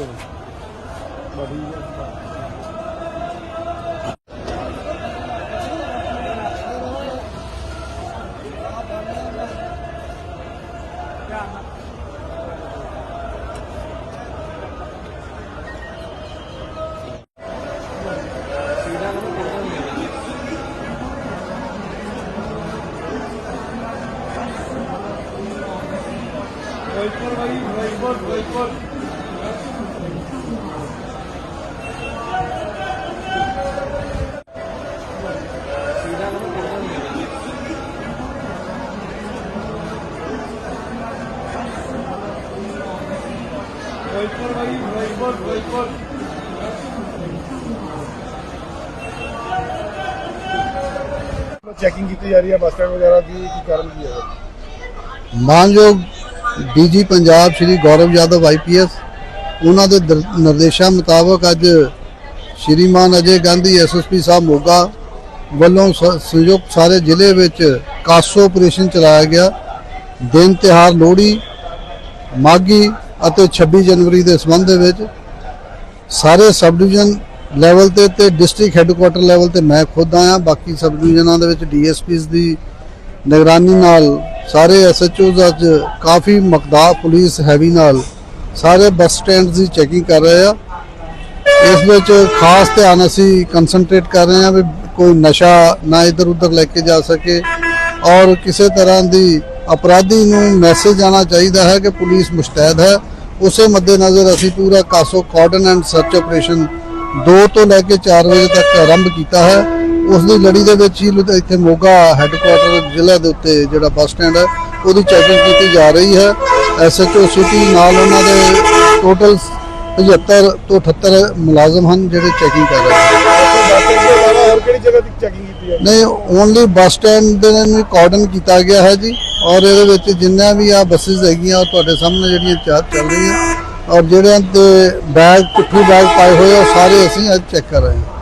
kia rồi bỏ đi Wait, wait, wait, wait, wait. Checking ਕੀਤੀ ਜਾ ਰਹੀ ਹੈ ਬੱਸ ਸਟੈਂਡ ਵਗੈਰਾ ਦੀ ਕੀ ਕਾਰਨ ਕੀ ਹੈ? ਮਾਨਯੋਗ ਡੀਜੀ ਪੰਜਾਬ ਸ਼੍ਰੀ ਗੌਰਵ ਯਾਦਵ ਆਈਪੀਐਸ ਉਹਨਾਂ ਦੇ ਦਰ- ਨਿਰਦੇਸ਼ਾਂ ਮੁਤਾਬਕ ਅੱਜ ਸ਼੍ਰੀਮਾਨ ਅਜੇ ਗਾਂਧੀ ਐਸਐਸਪੀ ਸਾਹਿਬ ਮੋਗਾ ਵੱਲੋਂ ਸ- ਸੰਯੁਕਤ ਸਾਰੇ ਜ਼ਿਲ੍ਹੇ ਵਿੱਚ ਕਾਸੋ ਆਪਰੇਸ਼ਨ ਚਲਾਇਆ ਗਿਆ। ਦਿਨ ਤਿਹਾਰ ਲੋਹੜੀ ਮਾਗੀ ਅਤੇ 26 ਜਨਵਰੀ ਦੇ ਸੰਬੰਧ ਦੇ ਵਿੱਚ ਸਾਰੇ ਸਬ ਡਿਵੀਜ਼ਨ ਲੈਵਲ ਤੇ ਤੇ ਡਿਸਟ੍ਰਿਕਟ ਹੈੱਡਕੁਆਟਰ ਲੈਵਲ ਤੇ ਮੈਂ ਖੁਦ ਆਇਆ। ਬਾਕੀ ਸਬ ਡਿਵੀਜ਼ਨਾਂ ਦੇ ਵਿੱਚ ਡੀਐਸਪੀਸ ਦੀ ਨਿਗਰਾਨੀ ਨਾਲ ਸਾਰੇ ਐਸਐਚਓਜ਼ ਅੱਜ ਕਾਫੀ ਮਕਦਾਰ ਪੁਲਿਸ ਹੈਵੀ ਨਾਲ ਸਾਰੇ ਬੱਸ ਸਟੈਂਡਸ ਦੀ ਚੈਕਿੰਗ ਕਰ ਰਹੇ ਆ। ਇਸ ਵਿੱਚ ਖਾਸ ਧਿਆਨ ਅਸੀਂ ਕਨਸੈਂਟਰੇਟ ਕਰ ਰਹੇ ਹਾਂ ਵੀ ਕੋਈ ਨਸ਼ਾ ਨਾ ਇੱਧਰ ਉੱਧਰ ਲੈ ਕੇ ਜਾ ਸਕੇ ਔਰ ਕਿਸੇ ਤਰ੍ਹਾਂ ਦੀ ਅਪਰਾਧੀ ਨੂੰ ਮੈਸੇਜ ਆਣਾ ਚਾਹੀਦਾ ਹੈ ਕਿ ਪੁਲਿਸ ਮੁਸ਼ਤੈਦ ਹੈ। ਉਸੇ ਮੱਦੇਨਜ਼ਰ ਅਸੀਂ ਪੂਰਾ CASO cordon and search operation 2 ਤੋਂ ਲੈ ਕੇ 4 ਵਜੇ ਤੱਕ ਆਰੰਭ ਕੀਤਾ ਹੈ। ਉਸ ਦੀ ਲੜੀ ਦੇ ਵਿੱਚ ਹੀ ਇੱਥੇ ਮੋਗਾ ਹੈੱਡਕੁਆਟਰ ਜ਼ਿਲ੍ਹੇ ਦੇ ਉੱਤੇ ਜਿਹੜਾ ਬੱਸ ਸਟੈਂਡ ਹੈ ਉਹਦੀ ਚੈਕਿੰਗ ਕੀਤੀ ਜਾ ਰਹੀ ਹੈ। ਐਸਐਚਓ ਸਿਟੀ ਨਾਲ ਉਹਨਾਂ ਦੇ ਟੋਟਲ 75 ਤੋਂ 78 ਮੁਲਾਜ਼ਮ ਹਨ ਜਿਹੜੇ ਚੈਕਿੰਗ ਕਰ ਰਹੇ ਹਨ। ਨਹੀਂ ਓਨਲੀ ਬੱਸ ਸਟੈਂਡ ਦੇ ਨੂੰ ਕਾਰਡਨ ਕੀਤਾ ਗਿਆ ਹੈ ਜੀ। ਔਰ ਇਹਦੇ ਵਿੱਚ ਜਿੰਨਾ ਵੀ ਆ ਬੱਸਸ ਹੈਗੀਆਂ, ਉਹ ਤੁਹਾਡੇ ਸਾਹਮਣੇ ਜਿਹੜੀਆਂ ਚਾਰ ਚੱਲ ਰਹੀਆਂ। ਔਰ ਜਿਹੜਿਆਂ ਤੇ ਬੈਗ ਪੁੱਠੂ ਬੈਗ ਪਾਏ ਹੋਏ ਉਹ ਸਾਰੇ ਅਸੀਂ ਅੱਜ ਚੈੱਕ ਕਰ ਰਹੇ ਹਾਂ।